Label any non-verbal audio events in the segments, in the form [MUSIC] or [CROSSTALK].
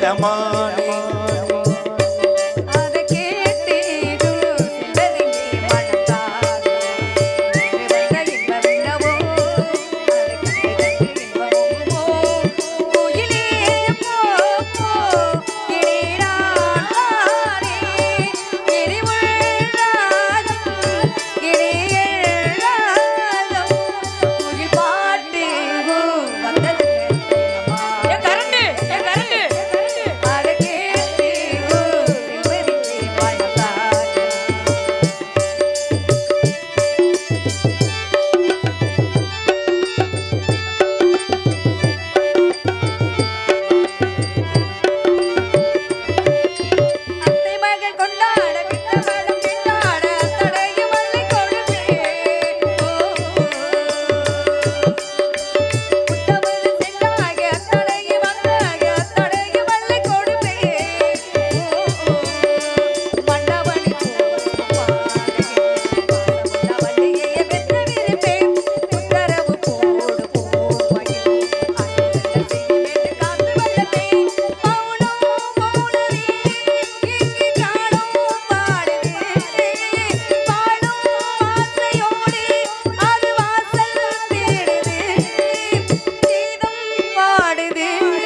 É mano. it is.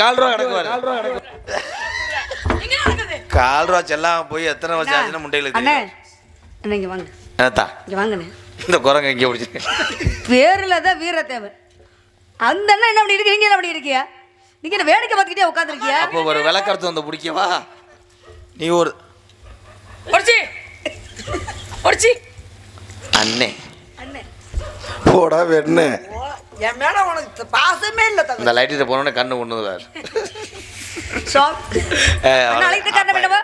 கால் ரூபா கிடக்கு பாரு. எங்க நடக்குது? கால் ரூபா செல்லாம் போய் எத்தனை வருஷம் ஆச்சுன்னு முட்டைகளுக்கு அண்ணே. அண்ணே இங்க வாங்க. என்னத்தா? இங்க வாங்கண்ணே. இந்த குரங்க இங்கே பிடிச்சிருக்கேன் பேரில் தான் வீரத்தேவன் அந்த அண்ணன் என்ன பண்ணி இருக்கு? நீங்க என்ன பண்ணி இருக்கியா? நீங்க என்ன வேடிக்கை பார்த்துக்கிட்டே உட்காந்துருக்கியா அப்போ ஒரு விளக்கருத்து வந்து பிடிக்கவா நீ ஒரு ஒடிச்சி. ஒடிச்சி. அண்ணே. அண்ணே. போடா வெண்ணு. என் மேல உனக்கு பாசமே இல்ல தம்பி இந்த லைட்டில் போனோடனே கண்ணு ஒன்று வேறு. ஷாப் அழைத்த காரணம் என்னவா?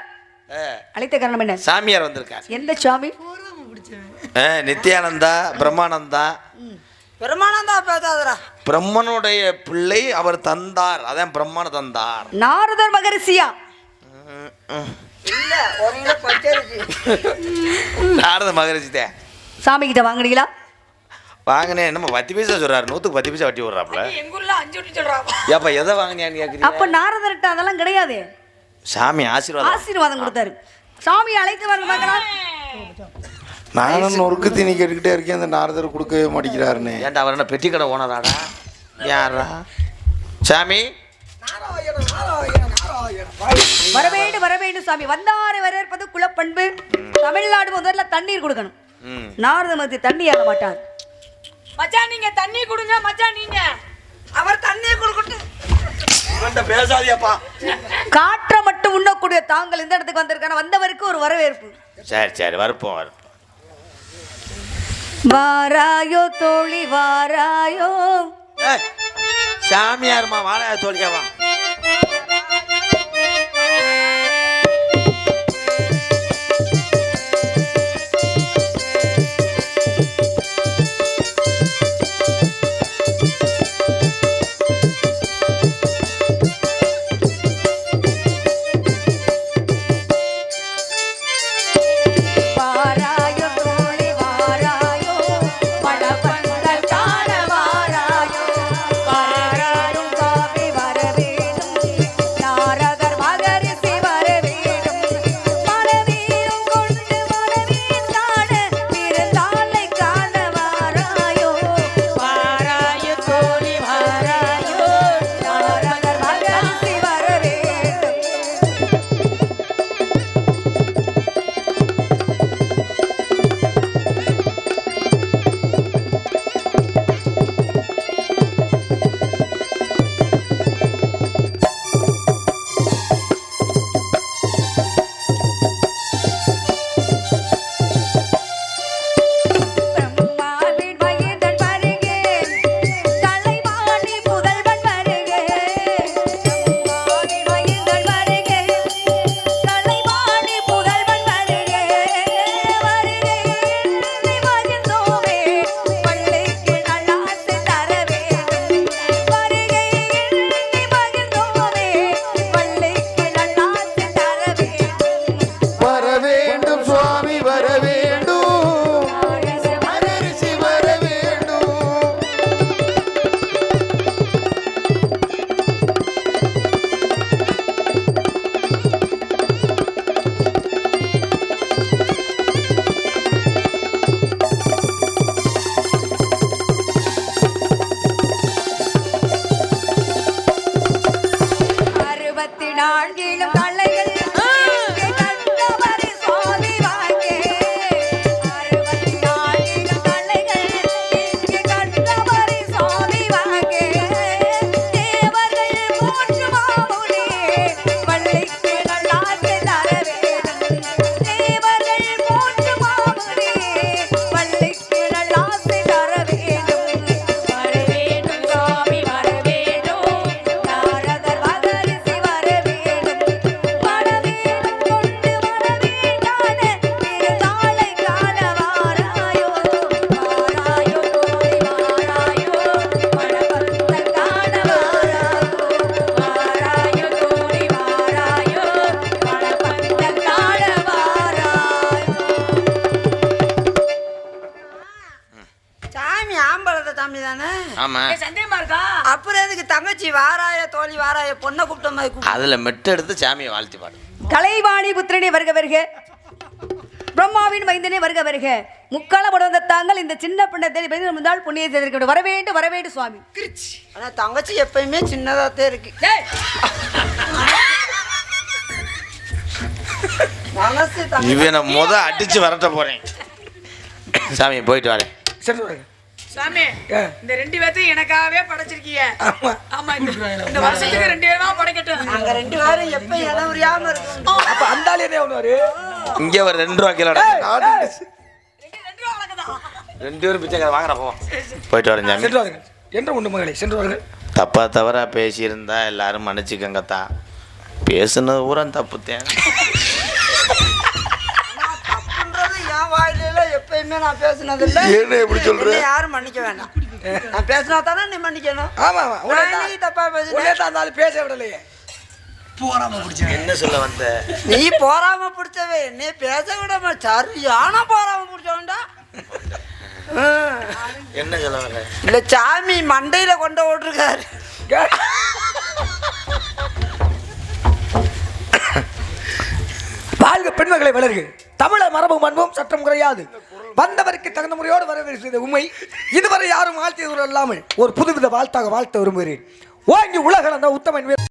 அழைத்த காரணம் என்ன? சாமியார் வந்திருக்கார். எந்த சுவாமி ஆ, நித்யானந்தா பிரம்மானந்தா. பெருமானந்தா பேசாதடா. பிரம்மனுடைய பிள்ளை அவர் தந்தார். அதான் பிரம்மன தந்தார். நாரதர் மகரிஷியா? [LAUGHS] நாரத மகரிஷி தான். சாமி கிட்ட வாங்குறீங்களா வாங்கினேன் என்னம்மா பத்து பைசா சொல்றாரு. நூற்றுக்கு பத்து பைசா வட்டி விட்றாப்புல எங்க ஊர்ல அஞ்சு விட்டு சொல்றா ஏப்பா எதை வாங்கினியான்னு கேட்குறீங்க அப்ப நாரதர்கிட்ட அதெல்லாம் கிடையாது. சாமி ஆசீர்வாதம். ஆசீர்வாதம் கொடுத்தாரு. சாமி அழைத்து வாங்க பார்க்கலாம். நானும் நொறுக்கு தீனி கேட்டுக்கிட்டே இருக்கேன். அந்த நாரதர் கொடுக்கவே மாட்டேங்கிறாருன்னு ஏன்டா அவர் என்ன பெட்டி கடை ஓனராடா யாரா சாமி? வரவேண்டு வரவேண்டு சாமி. வந்தாரை வரவேற்பது குலப்பண்பு. தமிழ்நாடு முதல்ல தண்ணீர் கொடுக்கணும். ம். நாரத மத்தி தண்ணி ஏற மாட்டார். மச்சான் நீங்க தண்ணி கொடுங்க மச்சான் நீங்க. அவர் தண்ணியை கொடுக்கட்டும். பேசாதியாப்பா. காற்றை மட்டும் உண்ணக்கூடிய தாங்கள் இந்த இடத்துக்கு வந்திருக்கான வந்தவருக்கு ஒரு வரவேற்பு. சரி சரி வரப்போம் வரப்போம் வாராயோ தோழி வாராயோ. சாமியாருமா வாழையா தோழியாவா? கூப்பிட்டு அதுல மெட்டு எடுத்து சாமியை வாழ்த்தி பாடு. கலைவாணி புத்திரனே வருக வருக. பிரம்மாவின் மைந்தனே வருக வருக. முக்கால படம் தாங்கள் இந்த சின்ன பின்னத்தை முந்தாள் புண்ணிய செய்திருக்க வரவேண்டு வரவேண்டு சுவாமி. ஆனா தங்கச்சி எப்பயுமே சின்னதாத்தான் இருக்கு. இவனை முத அடிச்சு வரட்ட போறேன். சாமி போயிட்டு வரேன். சரி சாமி. இந்த ரெண்டு பேர்த்தையும் எனக்காகவே படைச்சிருக்கீங்க. ஆமா. இந்த வருஷத்துக்கு ரெண்டு பேருமா படைக்கட்டும். நாங்க ரெண்டு பேரும் எப்ப இடம் இருக்கும் அப்ப அந்த ஆளு என்ன பண்ணுவாரு? இங்க ஒரு ரெண்டு ரூபா கிலோ ரெண்டு பேரும் பிச்சை வாங்குற போ. போயிட்டு வரேன் சாமி. சென்று வாருங்கள். என்று உண்டு மகளே சென்று வாருங்கள். தப்பா தவறா பேசியிருந்தா எல்லாரும் மன்னிச்சுக்கங்கத்தா. பேசுனது பூரா தப்புத்தேன் எப்பயுமே நான் பேசினது இல்ல என்ன இப்படி சொல்ற? என்னை யாரும் மன்னிக்க வேண்டாம் நான் பேசினா தானே நீ மன்னிக்கணும்? ஆமா ஆமா. உடனே என்னைக்கு தப்பா ஆளு பேச விடலையே. என்ன சொல்ல வந்த? நீ போறாம பிடிச்சவே என்னை பேச விட மா- சரியான போறாம பிடிச்சவன்டா. என்ன சொல்ல வந்த? இல்ல சாமி மண்டையில கொண்டு ஓட்டிருக்காரு வாழ்க பெண்மகளை வளர்க. தமிழர் மரபு மண்பும் சட்டம் குறையாது. வந்தவருக்கு தகுந்த முறையோடு வரவேற்கிறது உண்மை இதுவரை யாரும் வாழ்த்தியது இல்லாமல் ஒரு புதுவித வாழ்த்தாக வாழ்த்த விரும்புகிறேன். ஓங்கி உலகளந்த உத்தமன்